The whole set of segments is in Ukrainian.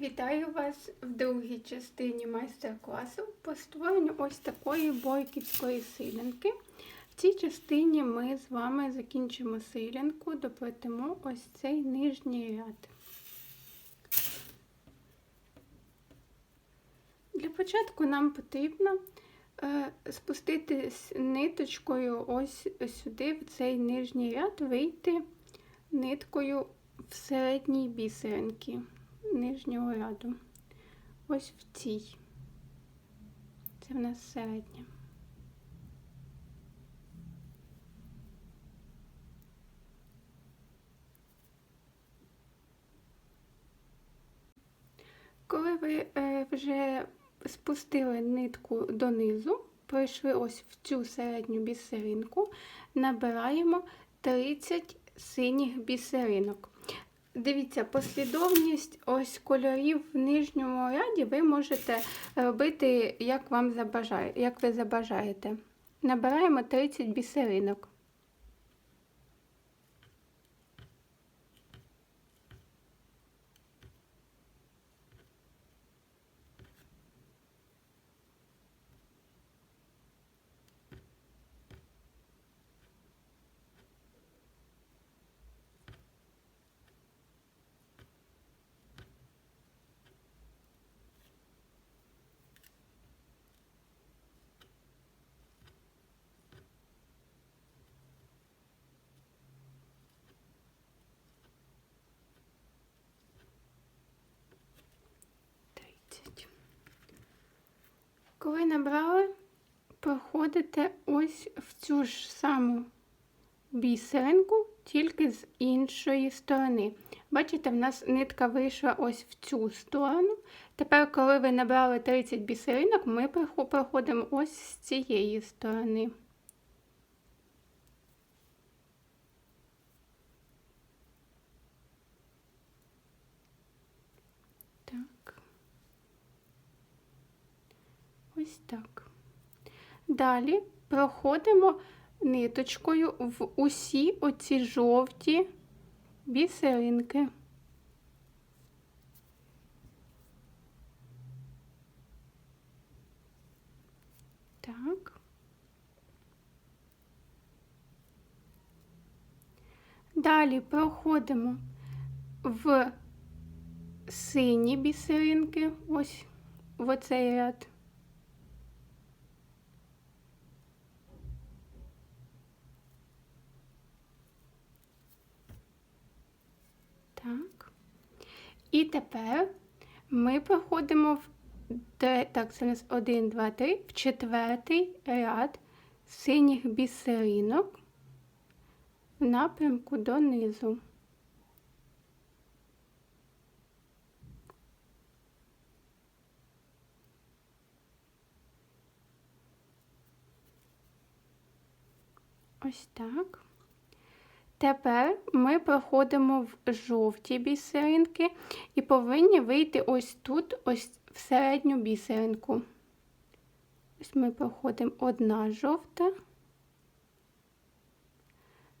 Вітаю вас в другій частині майстер-класу по створенню ось такої бойківської силянки. В цій частині ми з вами закінчимо силянку, доплетемо ось цей нижній ряд. Для початку нам потрібно е, спуститись ниточкою ось сюди, в цей нижній ряд, вийти ниткою в середній бісеринки нижнього ряду. Ось в цій. Це в нас середня. Коли ви е, вже спустили нитку донизу, пройшли ось в цю середню бісеринку, набираємо 30 синіх бісеринок. Дивіться, послідовність ось кольорів в нижньому ряді ви можете робити, як вам забажає, як ви забажаєте. Набираємо 30 бісеринок. Коли набрали, проходите ось в цю ж саму бісеринку, тільки з іншої сторони. Бачите, в нас нитка вийшла ось в цю сторону. Тепер, коли ви набрали 30 бісеринок, ми проходимо ось з цієї сторони. Ось так. Далі проходимо ниточкою в усі оці жовті бісеринки. Так. Далі проходимо в сині бісеринки, ось в оцей ряд. Так. І тепер ми проходимо в так, це у нас 1, 2, 3, в четвертий ряд синіх бісеринок в напрямку донизу. Ось так. Тепер ми проходимо в жовті бісеринки і повинні вийти ось тут, ось в середню бісеринку. Ось ми проходимо одна жовта,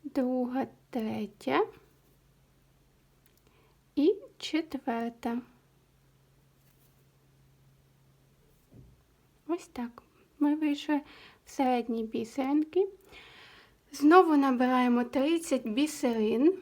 друга, третя і четверта. Ось так. Ми вийшли в середні бісеринки. Знову набираємо 30 бісерин.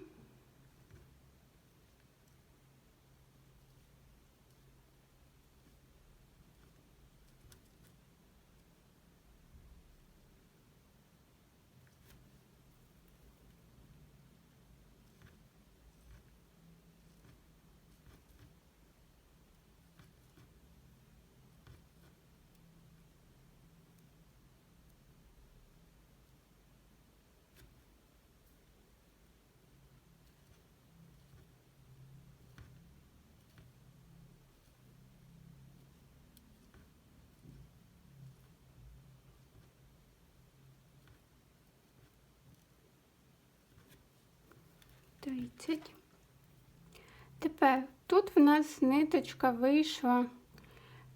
Тридцять. Тепер тут в нас ниточка вийшла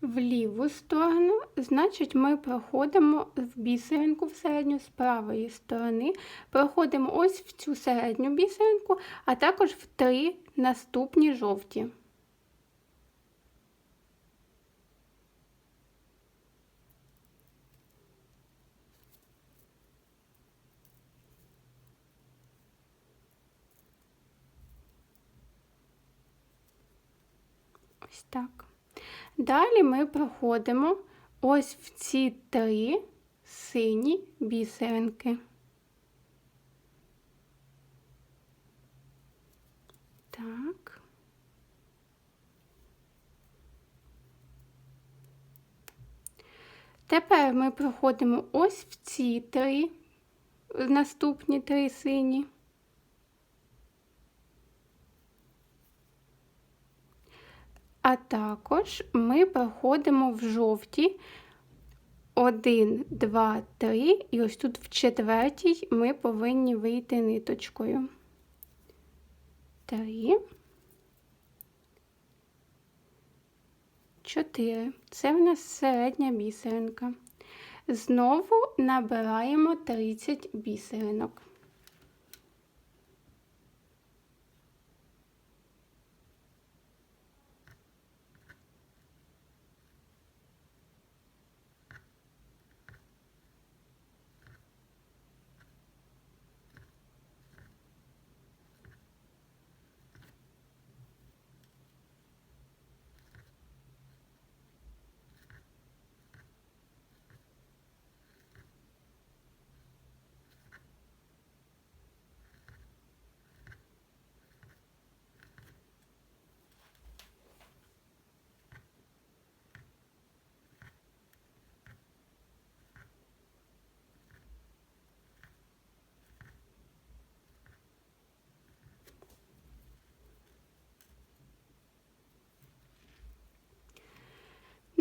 в ліву сторону, значить, ми проходимо в бісеринку в середню з правої сторони, проходимо ось в цю середню бісеринку, а також в три наступні жовті. Ось так. Далі ми проходимо ось в ці три сині бісеринки. Так. Тепер ми проходимо ось в ці три, наступні три сині. А також ми проходимо в жовті 1, 2, 3, і ось тут в четвертій ми повинні вийти ниточкою. 3, 4. Це в нас середня бісеринка. Знову набираємо 30 бісеринок.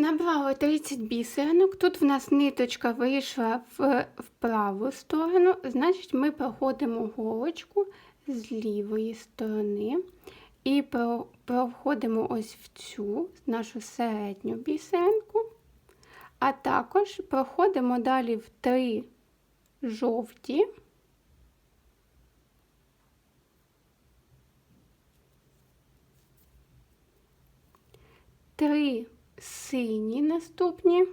Набрали 30 бісеринок. Тут в нас ниточка вийшла в, в праву сторону, значить, ми проходимо голочку з лівої сторони і про, проходимо ось в цю нашу середню бісеринку, а також проходимо далі в три жовті. Три сині наступні.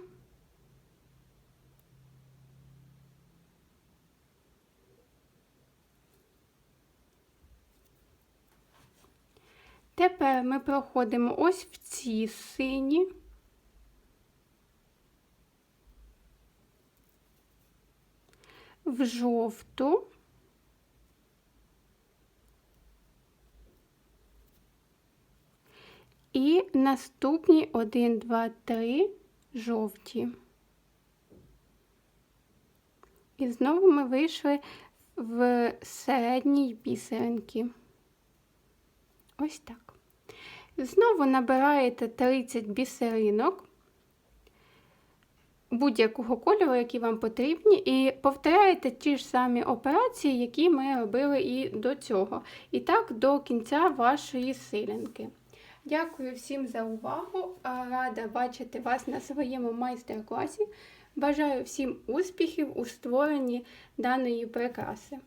Тепер ми проходимо ось в ці сині. В жовту. І наступні 1, 2, 3 жовті. І знову ми вийшли в середній бісеринки. Ось так. Знову набираєте 30 бісеринок будь-якого кольору, які вам потрібні, і повторяєте ті ж самі операції, які ми робили і до цього. І так до кінця вашої силянки. Дякую всім за увагу. Рада бачити вас на своєму майстер-класі. Бажаю всім успіхів у створенні даної прикраси.